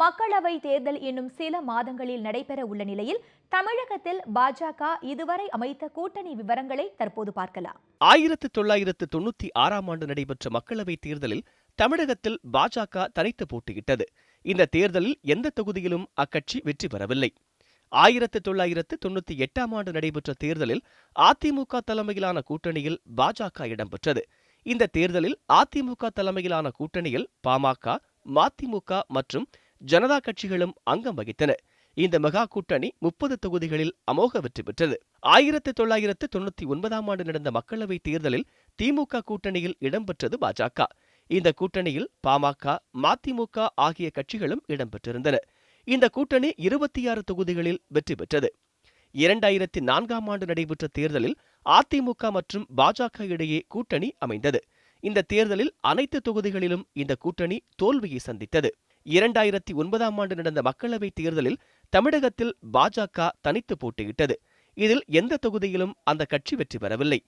மக்களவை தேர்தல் இன்னும் சில மாதங்களில் நடைபெற உள்ள நிலையில் தமிழகத்தில் பாஜக இதுவரை அமைத்த கூட்டணி விவரங்களை தற்போது பார்க்கலாம். ஆயிரத்து தொள்ளாயிரத்து தொண்ணூத்தி ஆறாம் ஆண்டு நடைபெற்ற மக்களவைத் தேர்தலில் தமிழகத்தில் பாஜக தனித்து போட்டியிட்டது. இந்த தேர்தலில் எந்த தொகுதியிலும் அக்கட்சி வெற்றி பெறவில்லை. ஆயிரத்து தொள்ளாயிரத்து தொண்ணூத்தி எட்டாம் ஆண்டு நடைபெற்ற தேர்தலில் அதிமுக தலைமையிலான கூட்டணியில் பாஜக இடம்பெற்றது. இந்த தேர்தலில் அதிமுக தலைமையிலான கூட்டணியில் பாமக மதிமுக மற்றும் ஜனதா கட்சிகளும் அங்கம் வகித்தன. இந்த மெகா கூட்டணி முப்பது தொகுதிகளில் அமோக வெற்றி பெற்றது. ஆயிரத்து தொள்ளாயிரத்து தொண்ணூத்தி ஒன்பதாம் ஆண்டு நடந்த மக்களவைத் தேர்தலில் திமுக கூட்டணியில் இடம்பெற்றது பாஜக. இந்த கூட்டணியில் பாமக மதிமுக ஆகிய கட்சிகளும் இடம்பெற்றிருந்தன இந்த கூட்டணி இருபத்தி ஆறு தொகுதிகளில் வெற்றி பெற்றது. இரண்டாயிரத்தி நான்காம் ஆண்டு நடைபெற்ற தேர்தலில் அதிமுக மற்றும் பாஜக இடையே கூட்டணி அமைந்தது. இந்த தேர்தலில் அனைத்து தொகுதிகளிலும் இந்த கூட்டணி தோல்வியை சந்தித்தது. இரண்டாயிரத்தி ஒன்பதாம் ஆண்டு நடந்த மக்களவைத் தேர்தலில் தமிழகத்தில் பாஜக தனித்து போட்டியிட்டது. இதில் எந்த தொகுதியிலும் அந்த கட்சி வெற்றி பெறவில்லை.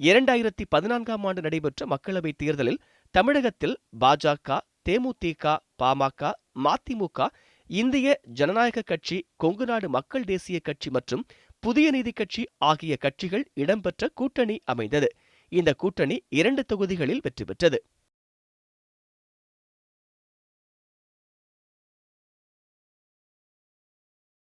இரண்டாயிரத்தி பதினான்காம் ஆண்டு நடைபெற்ற மக்களவைத் தேர்தலில் தமிழகத்தில் பாஜக தேமுதிக பாமக மதிமுக இந்திய ஜனநாயக கட்சி கொங்குநாடு மக்கள் தேசிய கட்சி மற்றும் புதிய நீதி கட்சி ஆகிய கட்சிகள் இடம்பெற்ற கூட்டணி அமைந்தது. இந்த கூட்டணி இரண்டு தொகுதிகளில் வெற்றி பெற்றது.